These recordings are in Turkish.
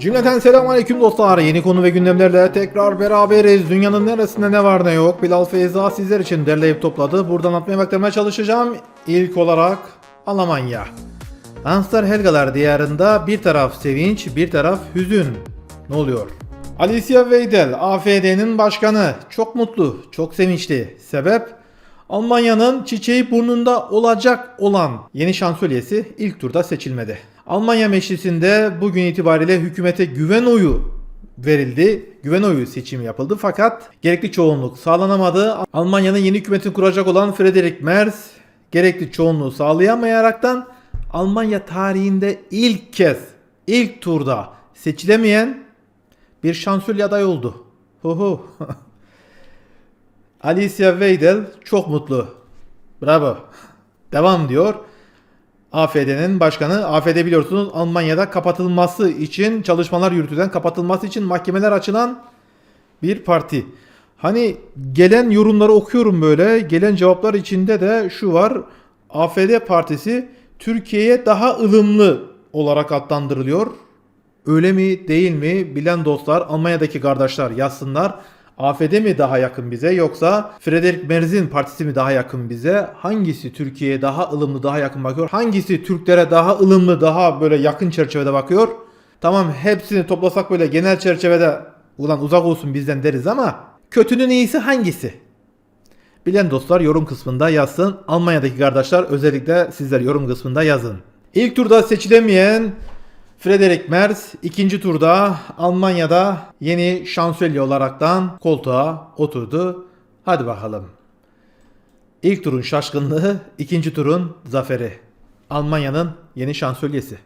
Cümleten selamünaleyküm dostlar. Yeni konu ve gündemlerle tekrar beraberiz. Dünyanın neresinde ne var ne yok. Bilal Feyza sizler için derleyip topladı. Buradan atmaya bakmaya çalışacağım. İlk olarak Almanya. Anstar Helgalar diyarında bir taraf sevinç, bir taraf hüzün. Ne oluyor? Alicia Weidel, AFD'nin başkanı. Çok mutlu, çok sevinçli. Sebep? Almanya'nın çiçeği burnunda olacak olan yeni şansölyesi ilk turda seçilmedi. Almanya Meclisi'nde bugün itibariyle hükümete güven oyu verildi. Güven oyu seçimi yapıldı fakat gerekli çoğunluk sağlanamadı. Almanya'nın yeni hükümetini kuracak olan Friedrich Merz gerekli çoğunluğu sağlayamayaraktan Almanya tarihinde ilk kez ilk turda seçilemeyen bir şansölye aday oldu. Hu hu. Alicia Weidel çok mutlu. Bravo. Devam diyor. AFD'nin başkanı. AFD biliyorsunuz Almanya'da kapatılması için çalışmalar yürütülen, kapatılması için mahkemeler açılan bir parti. Hani gelen yorumları okuyorum böyle. Gelen cevaplar içinde de şu var. AFD partisi Türkiye'ye daha ılımlı olarak adlandırılıyor. Öyle mi değil mi bilen dostlar Almanya'daki kardeşler yazsınlar. AFD mi daha yakın bize yoksa Frederick Merz'in partisi mi daha yakın bize? Hangisi Türkiye'ye daha ılımlı, daha yakın bakıyor? Hangisi Türklere daha ılımlı, daha böyle yakın çerçevede bakıyor? Tamam hepsini toplasak böyle genel çerçevede ulan uzak olsun bizden deriz ama kötünün iyisi hangisi? Bilen dostlar yorum kısmında yazsın. Almanya'daki kardeşler özellikle sizler yorum kısmında yazın. İlk turda seçilemeyen Friedrich Merz ikinci turda Almanya'da yeni şansölye olaraktan koltuğa oturdu. Hadi bakalım. İlk turun şaşkınlığı, ikinci turun zaferi. Almanya'nın yeni şansölyesi.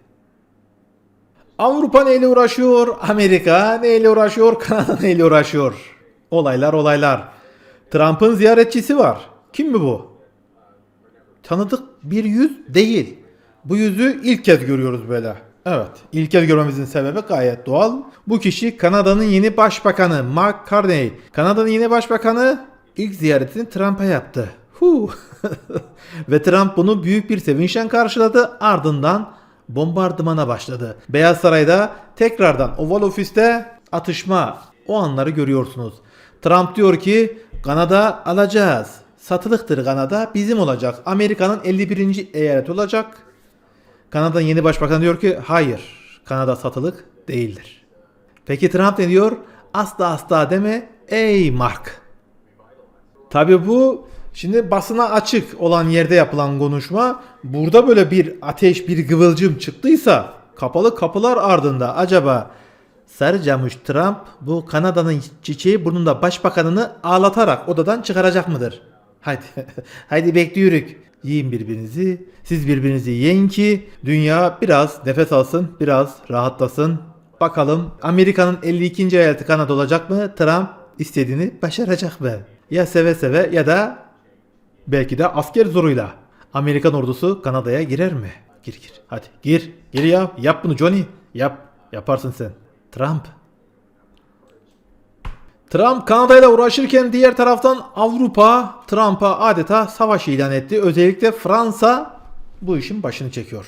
Avrupa neyle uğraşıyor? Amerika neyle uğraşıyor? Kanada neyle uğraşıyor? Olaylar olaylar. Trump'ın ziyaretçisi var. Kim mi bu? Tanıdık bir yüz değil. Bu yüzü ilk kez görüyoruz böyle. Evet, ilk kez görmemizin sebebi gayet doğal. Bu kişi Kanada'nın yeni başbakanı Mark Carney. Kanada'nın yeni başbakanı ilk ziyaretini Trump'a yaptı. Hu. Ve Trump bunu büyük bir sevinçle karşıladı. Ardından bombardımana başladı. Beyaz Saray'da tekrardan Oval Ofis'te atışma o anları görüyorsunuz. Trump diyor ki Kanada alacağız. Satılıktır Kanada bizim olacak. Amerika'nın 51. eyalet olacak. Kanada'nın yeni başbakanı diyor ki hayır Kanada satılık değildir. Peki Trump ne diyor? Asla asla deme ey Mark. Tabi bu şimdi basına açık olan yerde yapılan konuşma burada böyle bir ateş bir kıvılcım çıktıysa kapalı kapılar ardında acaba Sarıcamış Trump bu Kanada'nın çiçeği burnunda başbakanını ağlatarak odadan çıkaracak mıdır? Haydi, haydi bekliyoruz. Yiyin birbirinizi, siz birbirinizi yiyin ki dünya biraz nefes alsın, biraz rahatlasın. Bakalım Amerika'nın 52. eyaleti Kanada olacak mı? Trump istediğini başaracak mı? Ya seve seve ya da belki de asker zoruyla. Amerikan ordusu Kanada'ya girer mi? Gir gir. Hadi gir. Gir ya. Yap bunu Johnny. Yap. Yaparsın sen. Trump. Trump Kanada ile uğraşırken diğer taraftan Avrupa Trump'a adeta savaş ilan etti. Özellikle Fransa bu işin başını çekiyor.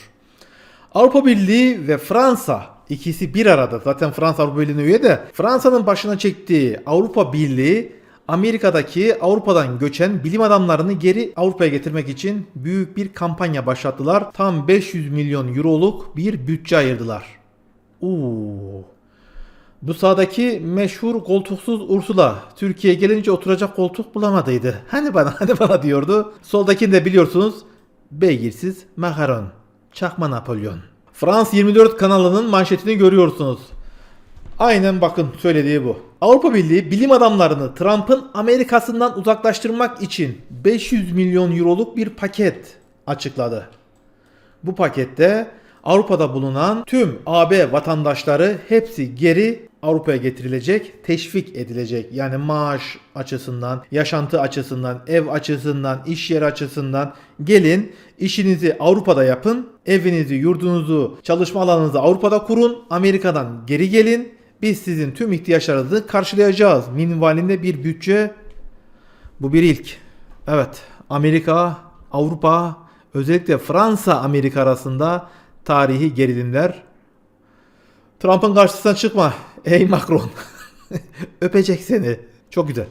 Avrupa Birliği ve Fransa ikisi bir arada. Zaten Fransa Avrupa Birliği'ne üye de Fransa'nın başına çektiği Avrupa Birliği Amerika'daki Avrupa'dan göçen bilim adamlarını geri Avrupa'ya getirmek için büyük bir kampanya başlattılar. Tam 500 milyon euroluk bir bütçe ayırdılar. Uuu. Bu sağdaki meşhur koltuksuz Ursula Türkiye'ye gelince oturacak koltuk bulamadıydı. Hani bana hani bana diyordu. Soldakini de biliyorsunuz beygirsiz makaron. Çakma Napolyon. Frans 24 kanalının manşetini görüyorsunuz. Aynen bakın söylediği bu. Avrupa Birliği bilim adamlarını Trump'ın Amerika'sından uzaklaştırmak için 500 milyon euroluk bir paket açıkladı. Bu pakette Avrupa'da bulunan tüm AB vatandaşları hepsi geri Avrupa'ya getirilecek, teşvik edilecek. Yani maaş açısından, yaşantı açısından, ev açısından, iş yeri açısından gelin işinizi Avrupa'da yapın, evinizi, yurdunuzu, çalışma alanınızı Avrupa'da kurun, Amerika'dan geri gelin. Biz sizin tüm ihtiyaçlarınızı karşılayacağız. Minvalinde bir bütçe. Bu bir ilk. Evet, Amerika, Avrupa, özellikle Fransa Amerika arasında tarihi gerilimler Trump'ın karşısına çıkma. Ey Macron. Öpecek seni. Çok güzel.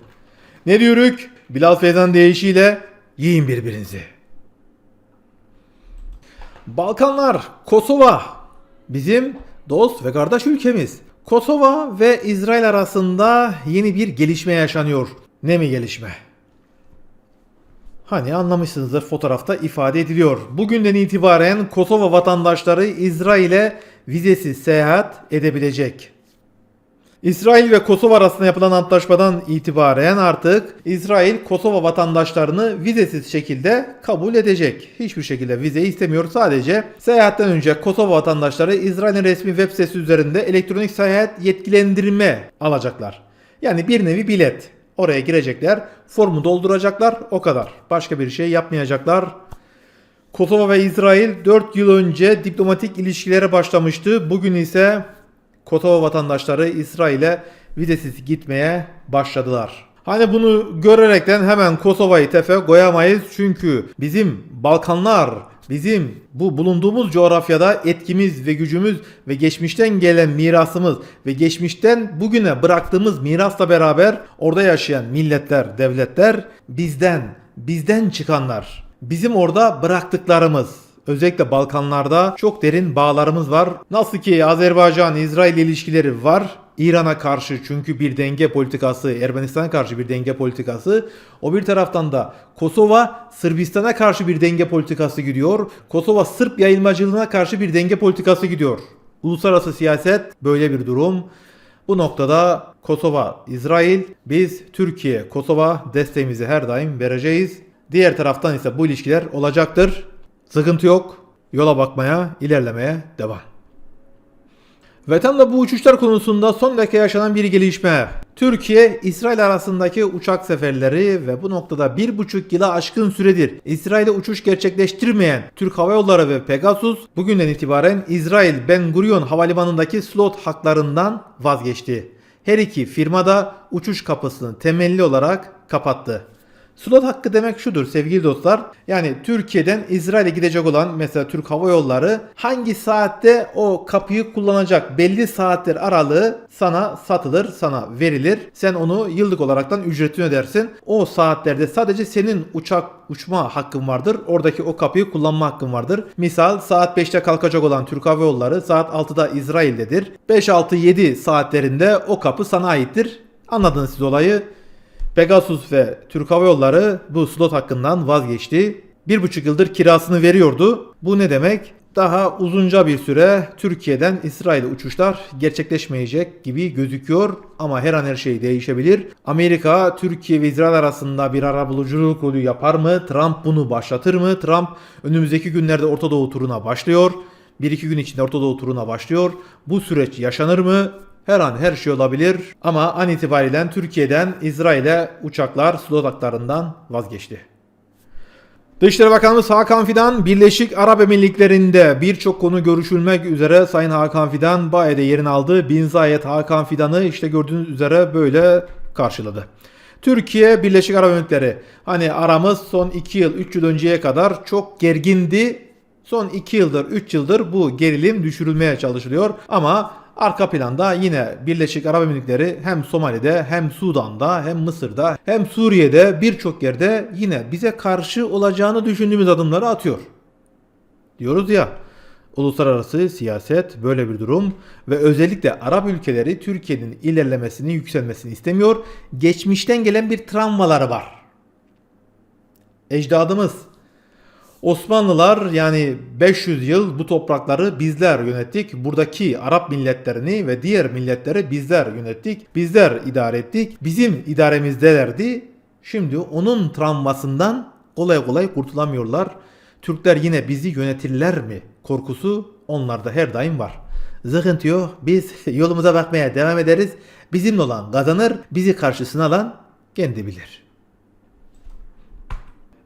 Ne diyoruz? Bilal Feyzan deyişiyle yiyin birbirinizi. Balkanlar, Kosova bizim dost ve kardeş ülkemiz. Kosova ve İsrail arasında yeni bir gelişme yaşanıyor. Ne mi gelişme? Hani anlamışsınızdır fotoğrafta ifade ediliyor. Bugünden itibaren Kosova vatandaşları İsrail'e vizesiz seyahat edebilecek. İsrail ve Kosova arasında yapılan antlaşmadan itibaren artık İsrail Kosova vatandaşlarını vizesiz şekilde kabul edecek. Hiçbir şekilde vize istemiyor. Sadece seyahatten önce Kosova vatandaşları İsrail'in resmi web sitesi üzerinde elektronik seyahat yetkilendirme alacaklar. Yani bir nevi bilet. Oraya girecekler, formu dolduracaklar, o kadar. Başka bir şey yapmayacaklar. Kosova ve İsrail 4 yıl önce diplomatik ilişkilere başlamıştı. Bugün ise Kosova vatandaşları İsrail'e vizesiz gitmeye başladılar. Hani bunu görerekten hemen Kosova'yı tefe koyamayız çünkü bizim Balkanlar, bizim bu bulunduğumuz coğrafyada etkimiz ve gücümüz ve geçmişten gelen mirasımız ve geçmişten bugüne bıraktığımız mirasla beraber orada yaşayan milletler, devletler bizden, bizden çıkanlar. Bizim orada bıraktıklarımız. Özellikle Balkanlarda çok derin bağlarımız var. Nasıl ki Azerbaycan-İsrail ilişkileri var. İran'a karşı çünkü bir denge politikası, Ermenistan'a karşı bir denge politikası. O bir taraftan da Kosova, Sırbistan'a karşı bir denge politikası gidiyor. Kosova, Sırp yayılmacılığına karşı bir denge politikası gidiyor. Uluslararası siyaset böyle bir durum. Bu noktada Kosova, İsrail, biz Türkiye, Kosova desteğimizi her daim vereceğiz. Diğer taraftan ise bu ilişkiler olacaktır. Sıkıntı yok. Yola bakmaya, ilerlemeye devam. Da bu uçuşlar konusunda son dakika yaşanan bir gelişme. Türkiye, İsrail arasındaki uçak seferleri ve bu noktada bir buçuk yıla aşkın süredir İsrail'e uçuş gerçekleştirmeyen Türk Hava Yolları ve Pegasus bugünden itibaren İsrail Ben Gurion Havalimanı'ndaki slot haklarından vazgeçti. Her iki firma da uçuş kapısını temelli olarak kapattı. Slot hakkı demek şudur sevgili dostlar. Yani Türkiye'den İsrail'e gidecek olan mesela Türk Hava Yolları hangi saatte o kapıyı kullanacak belli saatler aralığı sana satılır, sana verilir. Sen onu yıllık olaraktan ücretini ödersin. O saatlerde sadece senin uçak uçma hakkın vardır. Oradaki o kapıyı kullanma hakkın vardır. Misal saat 5'te kalkacak olan Türk Hava Yolları saat 6'da İsrail'dedir. 5-6-7 saatlerinde o kapı sana aittir. Anladınız siz olayı. Pegasus ve Türk Hava Yolları bu slot hakkından vazgeçti. Bir buçuk yıldır kirasını veriyordu. Bu ne demek? Daha uzunca bir süre Türkiye'den İsrail'e uçuşlar gerçekleşmeyecek gibi gözüküyor ama her an her şey değişebilir. Amerika Türkiye ve İsrail arasında bir arabuluculuk rolü yapar mı? Trump bunu başlatır mı? Trump önümüzdeki günlerde Orta Doğu turuna başlıyor. Bir iki gün içinde Orta Doğu turuna başlıyor. Bu süreç yaşanır mı? Her an her şey olabilir ama an itibariyle Türkiye'den İsrail'e uçaklar slot vazgeçti. Dışişleri Bakanımız Hakan Fidan Birleşik Arap Emirlikleri'nde birçok konu görüşülmek üzere Sayın Hakan Fidan Baye'de yerini aldı. Bin Zayed Hakan Fidan'ı işte gördüğünüz üzere böyle karşıladı. Türkiye Birleşik Arap Emirlikleri hani aramız son 2 yıl 3 yıl önceye kadar çok gergindi. Son 2 yıldır 3 yıldır bu gerilim düşürülmeye çalışılıyor ama Arka planda yine Birleşik Arap Emirlikleri hem Somali'de hem Sudan'da hem Mısır'da hem Suriye'de birçok yerde yine bize karşı olacağını düşündüğümüz adımları atıyor. Diyoruz ya uluslararası siyaset böyle bir durum ve özellikle Arap ülkeleri Türkiye'nin ilerlemesini, yükselmesini istemiyor. Geçmişten gelen bir travmaları var. Ecdadımız Osmanlılar yani 500 yıl bu toprakları bizler yönettik. Buradaki Arap milletlerini ve diğer milletleri bizler yönettik. Bizler idare ettik. Bizim idaremizdelerdi. Şimdi onun travmasından kolay kolay kurtulamıyorlar. Türkler yine bizi yönetirler mi korkusu onlarda her daim var. Sıkıntı yok. Biz yolumuza bakmaya devam ederiz. Bizimle olan kazanır, bizi karşısına alan kendi bilir.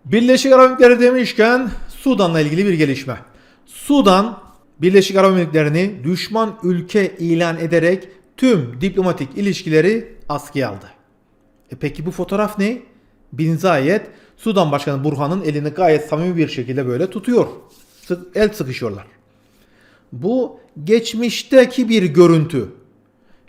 Birleşik Arap Emirlikleri demişken Sudan'la ilgili bir gelişme. Sudan Birleşik Arap Emirlikleri'ni düşman ülke ilan ederek tüm diplomatik ilişkileri askıya aldı. E peki bu fotoğraf ne? Bin Zayed Sudan Başkanı Burhan'ın elini gayet samimi bir şekilde böyle tutuyor. Sık, el sıkışıyorlar. Bu geçmişteki bir görüntü.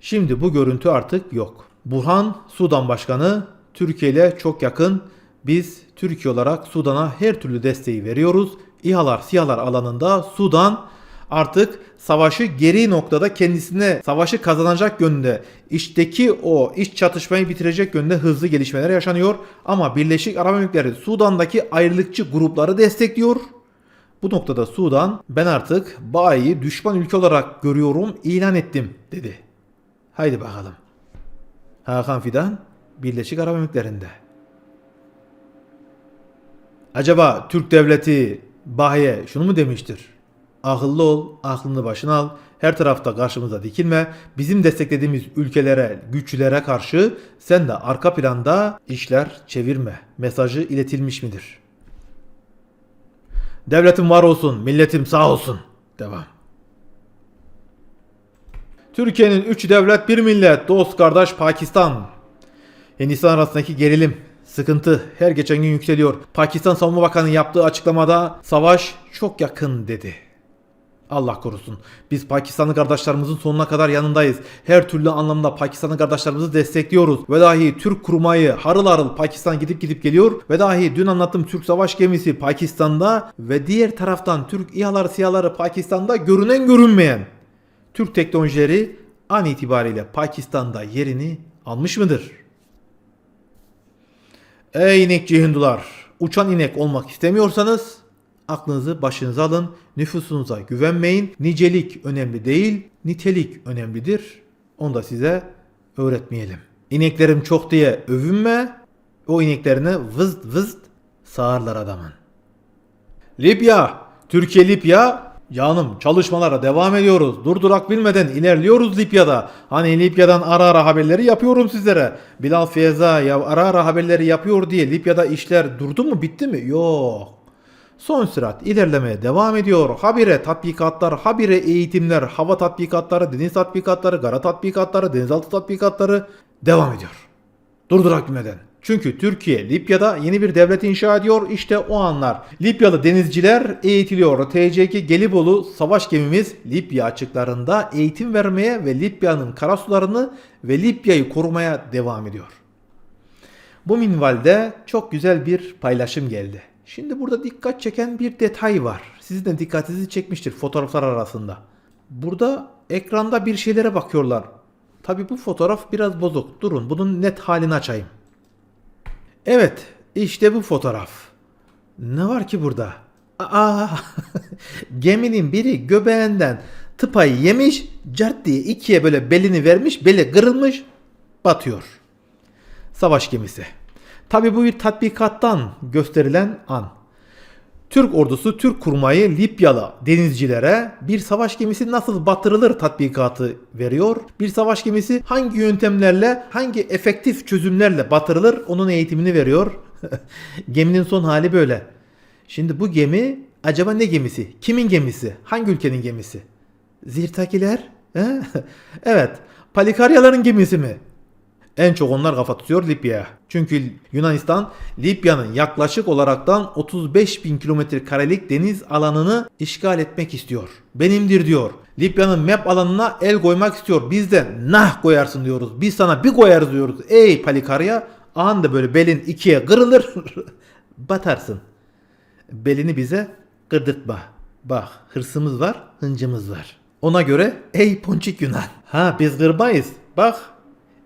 Şimdi bu görüntü artık yok. Burhan Sudan Başkanı Türkiye ile çok yakın. Biz Türkiye olarak Sudan'a her türlü desteği veriyoruz. İHA'lar, SİHA'lar alanında Sudan artık savaşı geri noktada kendisine savaşı kazanacak yönde içteki o iç çatışmayı bitirecek yönde hızlı gelişmeler yaşanıyor. Ama Birleşik Arap Emirlikleri Sudan'daki ayrılıkçı grupları destekliyor. Bu noktada Sudan ben artık Bayi'yi düşman ülke olarak görüyorum ilan ettim dedi. Haydi bakalım. Hakan Fidan Birleşik Arap Emirlikleri'nde. Acaba Türk devleti Bahi'ye şunu mu demiştir? Akıllı ol, aklını başına al. Her tarafta karşımıza dikilme. Bizim desteklediğimiz ülkelere, güçlülere karşı sen de arka planda işler çevirme. Mesajı iletilmiş midir? Devletim var olsun, milletim sağ olsun. Devam. Türkiye'nin 3 devlet bir millet, dost kardeş Pakistan. Hindistan arasındaki gerilim, sıkıntı her geçen gün yükseliyor. Pakistan Savunma Bakanı yaptığı açıklamada savaş çok yakın dedi. Allah korusun. Biz Pakistanlı kardeşlerimizin sonuna kadar yanındayız. Her türlü anlamda Pakistanlı kardeşlerimizi destekliyoruz. Ve dahi Türk kurmayı harıl harıl Pakistan gidip gidip geliyor. Ve dahi dün anlattığım Türk savaş gemisi Pakistan'da ve diğer taraftan Türk İHA'ları SİHA'ları Pakistan'da görünen görünmeyen Türk teknolojileri an itibariyle Pakistan'da yerini almış mıdır? Ey inekçi Hindular! Uçan inek olmak istemiyorsanız aklınızı başınıza alın. Nüfusunuza güvenmeyin. Nicelik önemli değil, nitelik önemlidir. Onu da size öğretmeyelim. İneklerim çok diye övünme. O ineklerini vızd vızd sağırlar adamın. Libya, Türkiye Libya Canım çalışmalara devam ediyoruz. Durdurak bilmeden ilerliyoruz Libya'da. Hani Libya'dan ara ara haberleri yapıyorum sizlere. Bilal Feyza ya ara ara haberleri yapıyor diye Libya'da işler durdu mu bitti mi? Yok. Son sürat ilerlemeye devam ediyor. Habire tatbikatlar, habire eğitimler, hava tatbikatları, deniz tatbikatları, kara tatbikatları, denizaltı tatbikatları devam ediyor. Durdurak bilmeden. Çünkü Türkiye Libya'da yeni bir devlet inşa ediyor. İşte o anlar. Libyalı denizciler eğitiliyor. TCG Gelibolu savaş gemimiz Libya açıklarında eğitim vermeye ve Libya'nın karasularını ve Libya'yı korumaya devam ediyor. Bu minvalde çok güzel bir paylaşım geldi. Şimdi burada dikkat çeken bir detay var. Sizin de dikkatinizi çekmiştir fotoğraflar arasında. Burada ekranda bir şeylere bakıyorlar. Tabi bu fotoğraf biraz bozuk. Durun bunun net halini açayım. Evet, işte bu fotoğraf. Ne var ki burada? Aa, geminin biri göbeğinden tıpayı yemiş, cart diye ikiye böyle belini vermiş, beli kırılmış, batıyor. Savaş gemisi. Tabi bu bir tatbikattan gösterilen an. Türk ordusu Türk kurmayı Libyalı denizcilere bir savaş gemisi nasıl batırılır tatbikatı veriyor. Bir savaş gemisi hangi yöntemlerle, hangi efektif çözümlerle batırılır onun eğitimini veriyor. Geminin son hali böyle. Şimdi bu gemi acaba ne gemisi? Kimin gemisi? Hangi ülkenin gemisi? Zirtakiler? Evet. Palikaryaların gemisi mi? En çok onlar kafa tutuyor Libya'ya. Çünkü Yunanistan Libya'nın yaklaşık olaraktan 35 bin kilometre karelik deniz alanını işgal etmek istiyor. Benimdir diyor. Libya'nın map alanına el koymak istiyor. Biz de nah koyarsın diyoruz. Biz sana bir koyarız diyoruz. Ey Palikarya anda böyle belin ikiye kırılır batarsın. Belini bize kırdırtma. Bak hırsımız var, hıncımız var. Ona göre ey ponçik Yunan. Ha biz kırmayız. Bak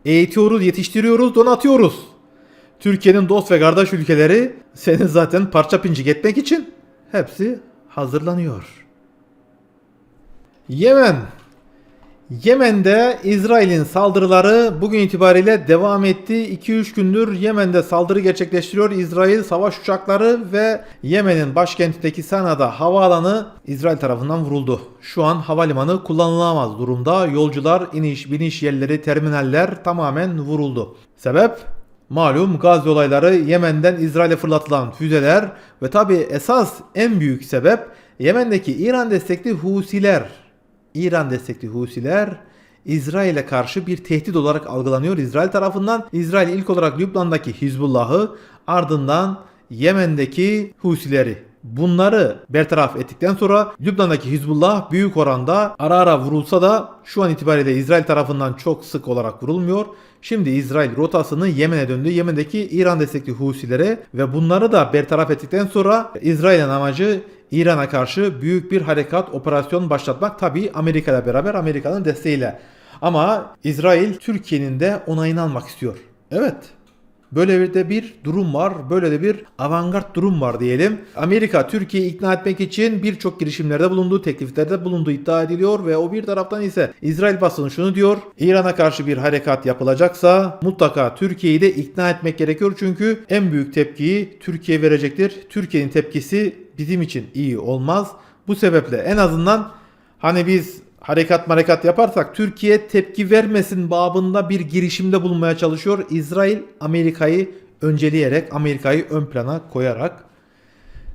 eğitiyoruz, yetiştiriyoruz, donatıyoruz. Türkiye'nin dost ve kardeş ülkeleri senin zaten parça pincik etmek için hepsi hazırlanıyor. Yemen Yemen'de İsrail'in saldırıları bugün itibariyle devam etti. 2-3 gündür Yemen'de saldırı gerçekleştiriyor. İsrail savaş uçakları ve Yemen'in başkentindeki Sana'da havaalanı İsrail tarafından vuruldu. Şu an havalimanı kullanılamaz durumda. Yolcular iniş biniş yerleri terminaller tamamen vuruldu. Sebep? Malum Gazze olayları Yemen'den İsrail'e fırlatılan füzeler ve tabi esas en büyük sebep Yemen'deki İran destekli Husiler İran destekli Husiler İsrail'e karşı bir tehdit olarak algılanıyor İsrail tarafından. İsrail ilk olarak Lübnan'daki Hizbullah'ı ardından Yemen'deki Husileri Bunları bertaraf ettikten sonra Lübnan'daki Hizbullah büyük oranda ara ara vurulsa da şu an itibariyle İsrail tarafından çok sık olarak vurulmuyor. Şimdi İsrail rotasını Yemen'e döndü. Yemen'deki İran destekli Husilere ve bunları da bertaraf ettikten sonra İsrail'in amacı İran'a karşı büyük bir harekat operasyon başlatmak. Tabi Amerika ile beraber Amerika'nın desteğiyle. Ama İsrail Türkiye'nin de onayını almak istiyor. Evet. Böyle de bir durum var. Böyle de bir avantgard durum var diyelim. Amerika Türkiye'yi ikna etmek için birçok girişimlerde bulunduğu, tekliflerde bulunduğu iddia ediliyor ve o bir taraftan ise İsrail basını şunu diyor. İran'a karşı bir harekat yapılacaksa mutlaka Türkiye'yi de ikna etmek gerekiyor. Çünkü en büyük tepkiyi Türkiye verecektir. Türkiye'nin tepkisi bizim için iyi olmaz. Bu sebeple en azından hani biz harekat marekat yaparsak Türkiye tepki vermesin babında bir girişimde bulunmaya çalışıyor. İsrail Amerika'yı önceleyerek, Amerika'yı ön plana koyarak.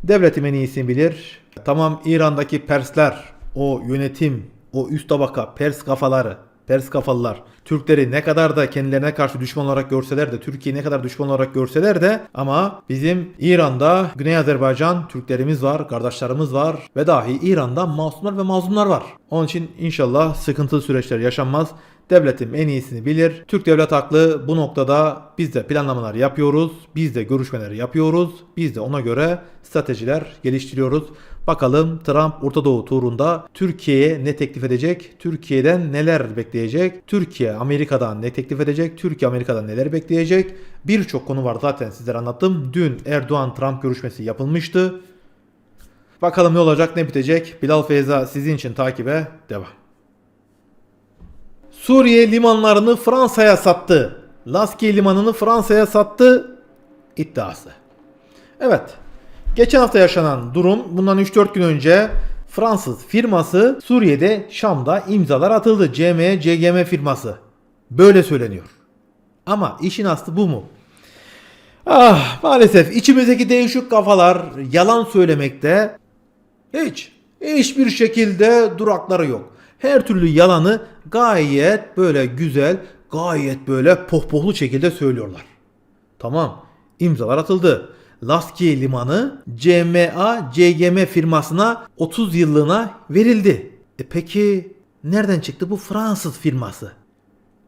Devletim en iyisini bilir. Tamam İran'daki Persler, o yönetim, o üst tabaka, Pers kafaları, Pers kafalılar Türkleri ne kadar da kendilerine karşı düşman olarak görseler de Türkiye'yi ne kadar düşman olarak görseler de ama bizim İran'da Güney Azerbaycan Türklerimiz var, kardeşlerimiz var ve dahi İran'da masumlar ve mazlumlar var. Onun için inşallah sıkıntılı süreçler yaşanmaz. Devletim en iyisini bilir. Türk devlet haklı bu noktada biz de planlamalar yapıyoruz. Biz de görüşmeler yapıyoruz. Biz de ona göre stratejiler geliştiriyoruz. Bakalım Trump Orta Doğu turunda Türkiye'ye ne teklif edecek? Türkiye'den neler bekleyecek? Türkiye Amerika'dan ne teklif edecek? Türkiye Amerika'dan neler bekleyecek? Birçok konu var zaten sizlere anlattım. Dün Erdoğan Trump görüşmesi yapılmıştı. Bakalım ne olacak ne bitecek? Bilal Feyza sizin için takibe devam. Suriye limanlarını Fransa'ya sattı. Laskiye limanını Fransa'ya sattı iddiası. Evet. Geçen hafta yaşanan durum bundan 3-4 gün önce Fransız firması Suriye'de Şam'da imzalar atıldı. CM, CGM firması. Böyle söyleniyor. Ama işin aslı bu mu? Ah maalesef içimizdeki değişik kafalar yalan söylemekte hiç hiçbir şekilde durakları yok. Her türlü yalanı gayet böyle güzel, gayet böyle pohpohlu şekilde söylüyorlar. Tamam, imzalar atıldı. Laskiye Limanı CMA CGM firmasına 30 yıllığına verildi. E peki nereden çıktı bu Fransız firması?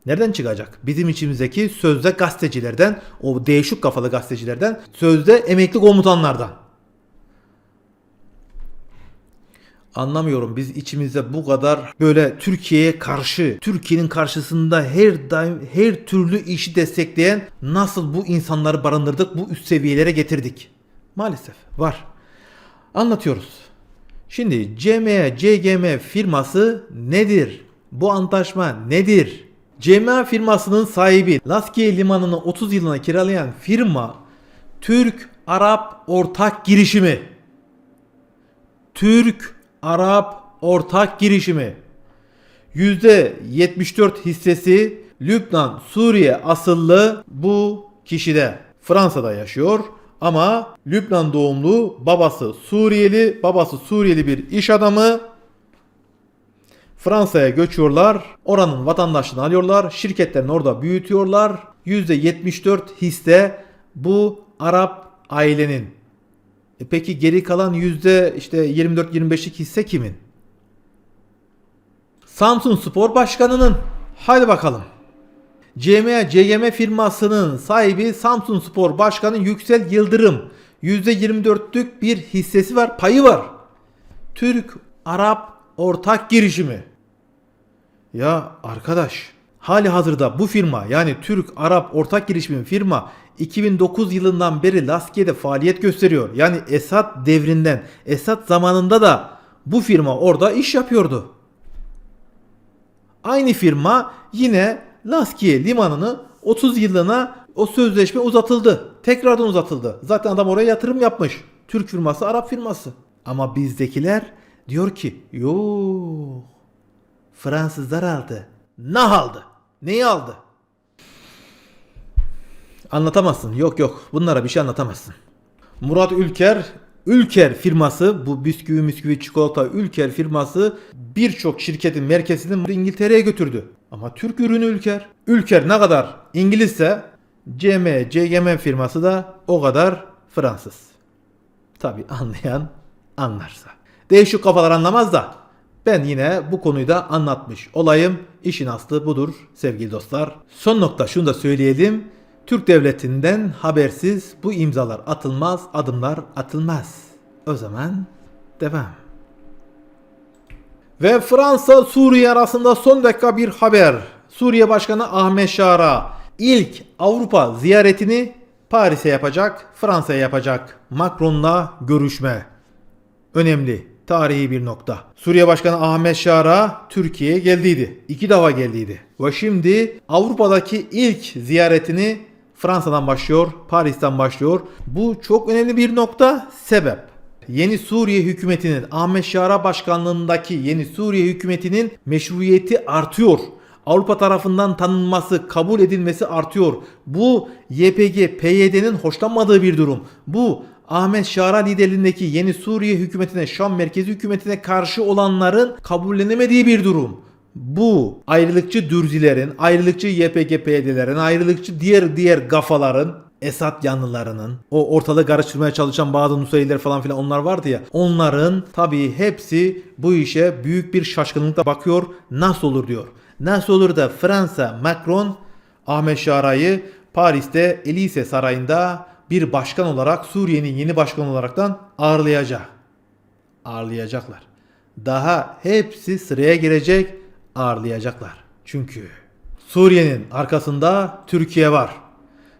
Nereden çıkacak? Bizim içimizdeki sözde gazetecilerden, o değişik kafalı gazetecilerden, sözde emekli komutanlardan. Anlamıyorum biz içimizde bu kadar böyle Türkiye'ye karşı, Türkiye'nin karşısında her daim her türlü işi destekleyen nasıl bu insanları barındırdık, bu üst seviyelere getirdik. Maalesef var. Anlatıyoruz. Şimdi CMA CGM firması nedir? Bu antlaşma nedir? CMA firmasının sahibi Laskiye Limanı'nı 30 yılına kiralayan firma Türk Arap Ortak Girişimi. Türk Arap Ortak Girişimi. %74 hissesi Lübnan, Suriye asıllı bu kişide. Fransa'da yaşıyor ama Lübnan doğumlu, babası Suriyeli, babası Suriyeli bir iş adamı. Fransa'ya göçüyorlar. Oranın vatandaşlığını alıyorlar. Şirketlerini orada büyütüyorlar. %74 hisse bu Arap ailenin. E peki geri kalan yüzde işte 24-25'lik hisse kimin? Samsun Spor Başkanı'nın. Haydi bakalım. CMA CGM firmasının sahibi Samsun Spor Başkanı Yüksel Yıldırım. %24'lük bir hissesi var, payı var. Türk Arap ortak girişimi. Ya arkadaş, hali hazırda bu firma yani Türk Arap ortak girişimi firma 2009 yılından beri Laskiye'de faaliyet gösteriyor. Yani Esad devrinden, Esad zamanında da bu firma orada iş yapıyordu. Aynı firma yine Laskiye limanını 30 yıllığına o sözleşme uzatıldı. Tekrardan uzatıldı. Zaten adam oraya yatırım yapmış. Türk firması, Arap firması. Ama bizdekiler diyor ki yok Fransızlar aldı. Ne aldı? Neyi aldı? Anlatamazsın. Yok yok. Bunlara bir şey anlatamazsın. Murat Ülker Ülker firması bu bisküvi müsküvi çikolata Ülker firması birçok şirketin merkezini İngiltere'ye götürdü. Ama Türk ürünü Ülker. Ülker ne kadar İngilizse CM, CGM firması da o kadar Fransız. Tabi anlayan anlarsa. Değişik kafalar anlamaz da ben yine bu konuyu da anlatmış olayım. İşin aslı budur sevgili dostlar. Son nokta şunu da söyleyelim. Türk devletinden habersiz bu imzalar atılmaz, adımlar atılmaz. O zaman devam. Ve Fransa Suriye arasında son dakika bir haber. Suriye Başkanı Ahmet Şara ilk Avrupa ziyaretini Paris'e yapacak, Fransa'ya yapacak. Macron'la görüşme. Önemli, tarihi bir nokta. Suriye Başkanı Ahmet Şara Türkiye'ye geldiydi. İki defa geldiydi. Ve şimdi Avrupa'daki ilk ziyaretini Fransa'dan başlıyor, Paris'ten başlıyor. Bu çok önemli bir nokta, sebep. Yeni Suriye hükümetinin Ahmet Şara başkanlığındaki yeni Suriye hükümetinin meşruiyeti artıyor. Avrupa tarafından tanınması, kabul edilmesi artıyor. Bu YPG, PYD'nin hoşlanmadığı bir durum. Bu Ahmet Şara liderliğindeki yeni Suriye hükümetine, Şam merkezi hükümetine karşı olanların kabullenemediği bir durum. Bu ayrılıkçı dürzilerin, ayrılıkçı YPG PYD'lerin, ayrılıkçı diğer diğer gafaların, Esad yanlılarının, o ortalığı karıştırmaya çalışan bazı Nusayriler falan filan onlar vardı ya. Onların tabii hepsi bu işe büyük bir şaşkınlıkla bakıyor. Nasıl olur diyor. Nasıl olur da Fransa Macron Ahmet Şara'yı Paris'te Elise Sarayı'nda bir başkan olarak Suriye'nin yeni başkanı olaraktan ağırlayacak. Ağırlayacaklar. Daha hepsi sıraya girecek ağırlayacaklar. Çünkü Suriye'nin arkasında Türkiye var.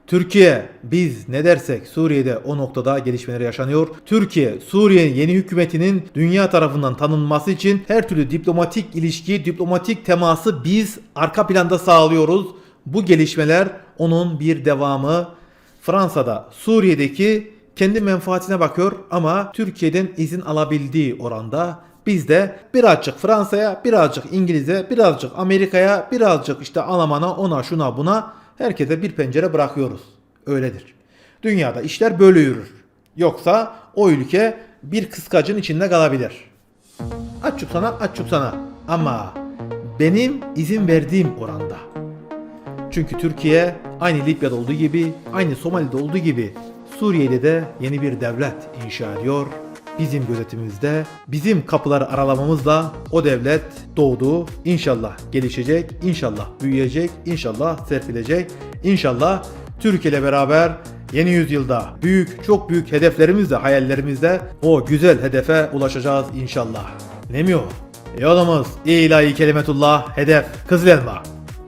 Türkiye biz ne dersek Suriye'de o noktada gelişmeler yaşanıyor. Türkiye Suriye'nin yeni hükümetinin dünya tarafından tanınması için her türlü diplomatik ilişki, diplomatik teması biz arka planda sağlıyoruz. Bu gelişmeler onun bir devamı. Fransa'da Suriye'deki kendi menfaatine bakıyor ama Türkiye'den izin alabildiği oranda biz de birazcık Fransa'ya, birazcık İngiliz'e, birazcık Amerika'ya, birazcık işte Alman'a, ona, şuna, buna herkese bir pencere bırakıyoruz. Öyledir. Dünyada işler böyle yürür. Yoksa o ülke bir kıskacın içinde kalabilir. Açık sana, açık sana. Ama benim izin verdiğim oranda. Çünkü Türkiye aynı Libya'da olduğu gibi, aynı Somali'de olduğu gibi Suriye'de de yeni bir devlet inşa ediyor. Bizim gözetimimizde, bizim kapıları aralamamızla o devlet doğdu. İnşallah gelişecek, inşallah büyüyecek, inşallah serpilecek. İnşallah Türkiye ile beraber yeni yüzyılda büyük, çok büyük hedeflerimizle, hayallerimizle o güzel hedefe ulaşacağız inşallah. Ne mi o? Yolumuz ilahi kelimetullah, hedef Kızıl Elma.